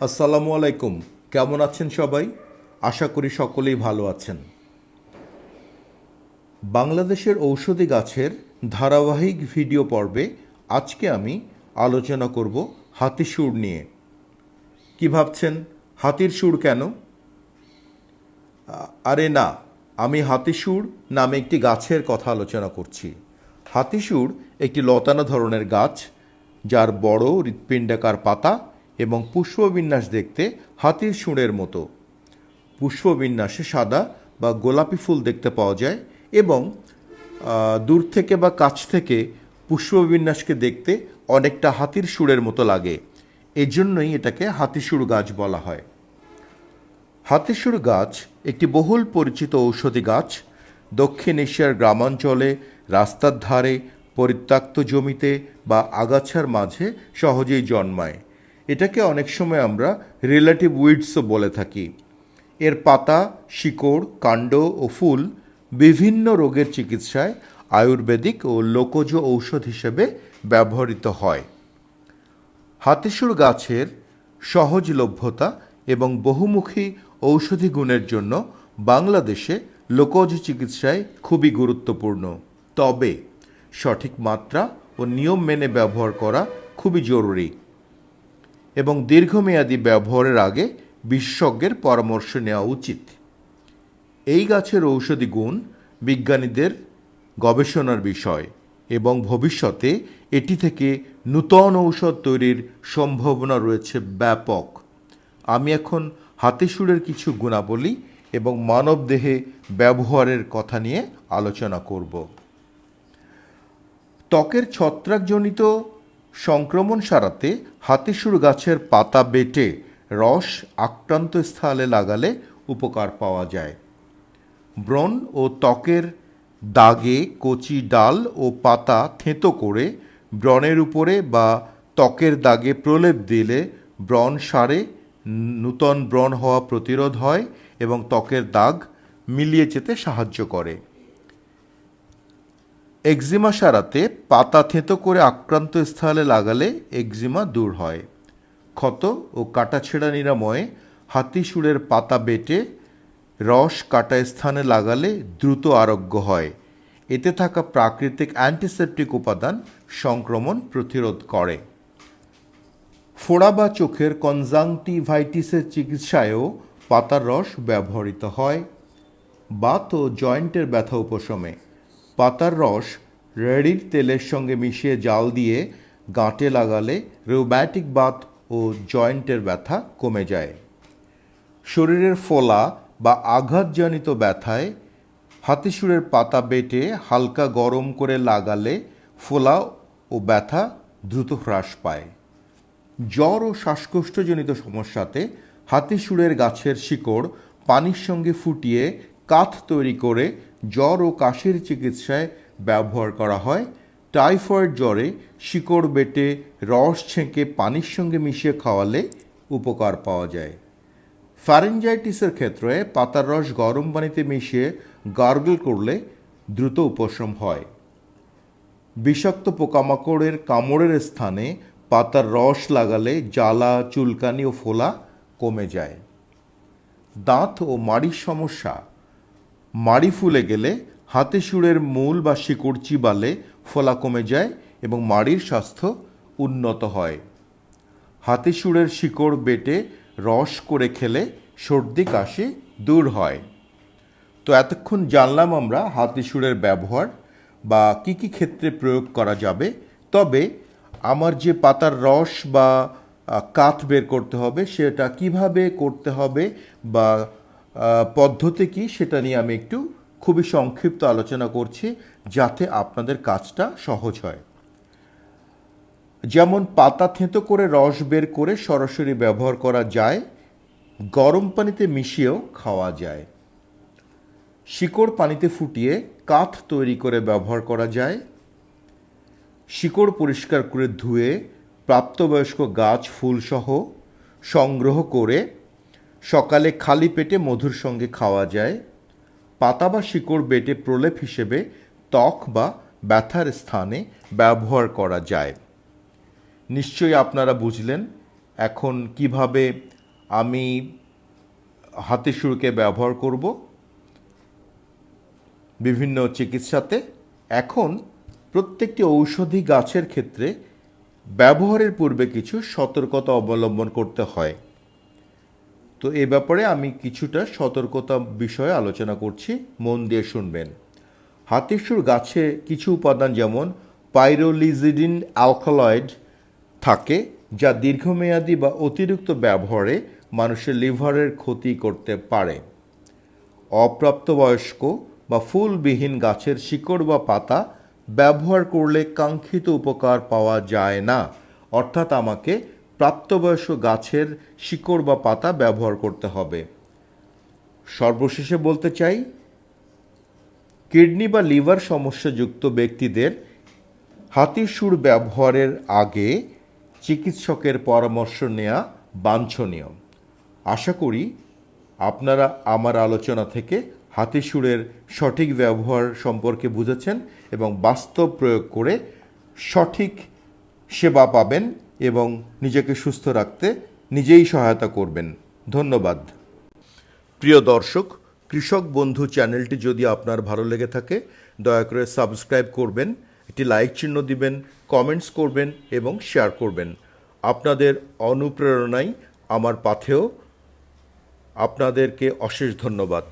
আসসালামু আলাইকুম। কেমন আছেন সবাই? আশা করি সকলেই ভালো আছেন। বাংলাদেশের ঔষধি গাছের ধারাবাহিক ভিডিও পর্বে আজকে আমি আলোচনা করব হাতি সুর নিয়ে। কি ভাবছেন? হাতির সুর কেন? আরে না, আমি হাতিসুর নামে একটি গাছের কথা আলোচনা করছি। হাতিসুর একটি লতানো ধরনের গাছ, যার বড় হৃৎপিণ্ডাকার পাতা এবং পুষ্পবিন্যাস দেখতে হাতির সুরের মতো। পুষ্পবিন্যাসে সাদা বা গোলাপি ফুল দেখতে পাওয়া যায় এবং দূর থেকে বা কাছ থেকে পুষ্পবিন্যাসকে দেখতে অনেকটা হাতির সুরের মতো লাগে। এজন্যই এটাকে হাতিসুর গাছ বলা হয়। হাতিসুর গাছ একটি বহুল পরিচিত ঔষধি গাছ। দক্ষিণ এশিয়ার গ্রামাঞ্চলে রাস্তার ধারে পরিত্যক্ত জমিতে বা আগাছার মাঝে সহজেই জন্মায়। এটাকে অনেক সময় আমরা রিলেটিভ উইডসও বলে থাকি। এর পাতা, শিকড়, কাণ্ড ও ফুল বিভিন্ন রোগের চিকিৎসায় আয়ুর্বেদিক ও লোকজ ঔষধ হিসেবে ব্যবহৃত হয়। হাতিসুর গাছের সহজলভ্যতা এবং বহুমুখী ঔষধি গুণের জন্য বাংলাদেশে লোকজ চিকিৎসায় খুবই গুরুত্বপূর্ণ। তবে সঠিক মাত্রা ও নিয়ম মেনে ব্যবহার করা খুবই জরুরি। এবং দীর্ঘমেয়াদী ব্যবহারের আগে বিশেষজ্ঞের পরামর্শ নেওয়া উচিত। এই গাছের ঔষধি গুণ বিজ্ঞানীদের গবেষণার বিষয় এবং ভবিষ্যতে এটি থেকে নূতন ঔষধ তৈরির সম্ভাবনা রয়েছে ব্যাপক। আমি এখন হাতে হাতিসুরের কিছু গুণাবলী এবং মানবদেহে ব্যবহারের কথা নিয়ে আলোচনা করব। ত্বকের ছত্রাকজনিত সংক্রমণ সারাতে হাতিসুর গাছের পাতা বেটে রস আক্রান্ত স্থলে লাগালে উপকার পাওয়া যায়। ব্রণ ও ত্বকের দাগে কচি ডাল ও পাতা থেঁতো করে ব্রণের উপরে বা ত্বকের দাগে প্রলেপ দিলে ব্রণ সারে, নূতন ব্রণ হওয়া প্রতিরোধ হয় এবং ত্বকের দাগ মিলিয়ে যেতে সাহায্য করে। এক্সিমা সারাতে পাতা থেঁতো করে আক্রান্ত স্থানে লাগালে এক্সিমা দূর হয়। ক্ষত ও কাটাছেঁড়া নিরাময়ে হাতিসুরের পাতা বেটে রস কাটা স্থানে লাগালে দ্রুত আরোগ্য হয়। এতে থাকা প্রাকৃতিক অ্যান্টিসেপটিক উপাদান সংক্রমণ প্রতিরোধ করে। ফোড়া বা চোখের কনজাংটিভাইটিসের চিকিৎসায়ও পাতার রস ব্যবহৃত হয়। বাত ও জয়েন্টের ব্যথা উপশমে। পাতার রস রেডির তেলের সঙ্গে মিশিয়ে জাল দিয়ে গাঁটে লাগালে রোব্যাটিক বাত ও জয়েন্টের ব্যথা কমে যায়। শরীরের ফোলা বা আঘাতজনিত ব্যথায় হাতিসুরের পাতা বেটে হালকা গরম করে লাগালে ফোলা ও ব্যথা দ্রুত হ্রাস পায়। জ্বর ও শ্বাসকষ্টজনিত সমস্যাতে হাতিসুরের গাছের শিকড় পানির সঙ্গে ফুটিয়ে কাথ তৈরি করে জ্বর ও কাশির চিকিৎসায় ব্যবহার করা হয়। টাইফয়েড জ্বরে শিকড় বেটে রস ছেঁকে পানির সঙ্গে মিশিয়ে খাওয়ালে উপকার পাওয়া যায়। ফ্যারেঞ্জাইটিসের ক্ষেত্রে পাতার রস গরম পানিতে মিশিয়ে গার্গল করলে দ্রুত উপশম হয়। বিষাক্ত পোকামাকড়ের কামড়ের স্থানে পাতার রস লাগালে জ্বালা, চুলকানি ও ফোলা কমে যায়। দাঁত ও মাড়ির সমস্যা মাড়ি ফুলে গেলে হাতে সুরের মূল বা শিকড় চিবালে ফোলা কমে যায় এবং মাড়ির স্বাস্থ্য উন্নত হয়। হাতে সুরের শিকড় বেটে রস করে খেলে সর্দি কাশি দূর হয়। তো এতক্ষণ জানলাম আমরা হাতিসুরের ব্যবহার বা কি কি ক্ষেত্রে প্রয়োগ করা যাবে। তবে আমার যে পাতার রস বা কাঠ বের করতে হবে সেটা কীভাবে করতে হবে বা পদ্ধতি কি সেটা নিয়ে আমি একটু খুবই সংক্ষিপ্ত আলোচনা করছি যাতে আপনাদের কাজটা সহজ হয়। যেমন পাতা থেঁতো করে রস বের করে সরাসরি ব্যবহার করা যায়, গরম পানিতে মিশিয়েও খাওয়া যায়। শিকড় পানিতে ফুটিয়ে কাঠ তৈরি করে ব্যবহার করা যায়। শিকড় পরিষ্কার করে ধুয়ে প্রাপ্তবয়স্ক গাছ, ফুলসহ সংগ্রহ করে সকালে খালি পেটে মধুর সঙ্গে খাওয়া যায়, পাতা বা শিকড় বেটে প্রলেপ হিসেবে ত্বক বা ব্যথার স্থানে ব্যবহার করা যায়। নিশ্চয়ই আপনারা বুঝলেন এখন কীভাবে আমি হাতের সুরকে ব্যবহার করব। বিভিন্ন চিকিৎসাতে এখন প্রত্যেকটি ঔষধি গাছের ক্ষেত্রে ব্যবহারের পূর্বে কিছু সতর্কতা অবলম্বন করতে হয়। তো এ ব্যাপারে আমি কিছুটা সতর্কতা বিষয়ে আলোচনা করছি। মন দিয়ে শুনবেন। হাতিসুর গাছে কিছু উপাদান যেমন পাইরোলিজিডিন অ্যালকালয়েড থাকে, যা দীর্ঘমেয়াদী বা অতিরিক্ত ব্যবহারে মানুষের লিভারের ক্ষতি করতে পারে। অপ্রাপ্তবয়স্ক বা ফুলবিহীন গাছের শিকড় বা পাতা ব্যবহার করলে কাঙ্ক্ষিত উপকার পাওয়া যায় না। অর্থাৎ আমাকে প্রাপ্তবয়স্ক গাছের শিকড় বা পাতা ব্যবহার করতে হবে। সর্বশেষে বলতে চাই, কিডনি বা লিভার সমস্যাযুক্ত ব্যক্তিদের হাতির সুর ব্যবহারের আগে চিকিৎসকের পরামর্শ নেওয়া বাঞ্ছনীয়। আশা করি আপনারা আমার আলোচনা থেকে হাতিসুরের সঠিক ব্যবহার সম্পর্কে বুঝেছেন এবং বাস্তব প্রয়োগ করে সঠিক সেবা পাবেন এবং নিজেকে সুস্থ রাখতে নিজেই সহায়তা করবেন। ধন্যবাদ। প্রিয় দর্শক, কৃষক বন্ধু চ্যানেলটি যদি আপনার ভালো লেগে থাকে, দয়া করে সাবস্ক্রাইব করবেন, একটি লাইক চিহ্ন দিবেন, কমেন্টস করবেন এবং শেয়ার করবেন। আপনাদের অনুপ্রেরণাই আমার পাথেও আপনাদেরকে অশেষ ধন্যবাদ।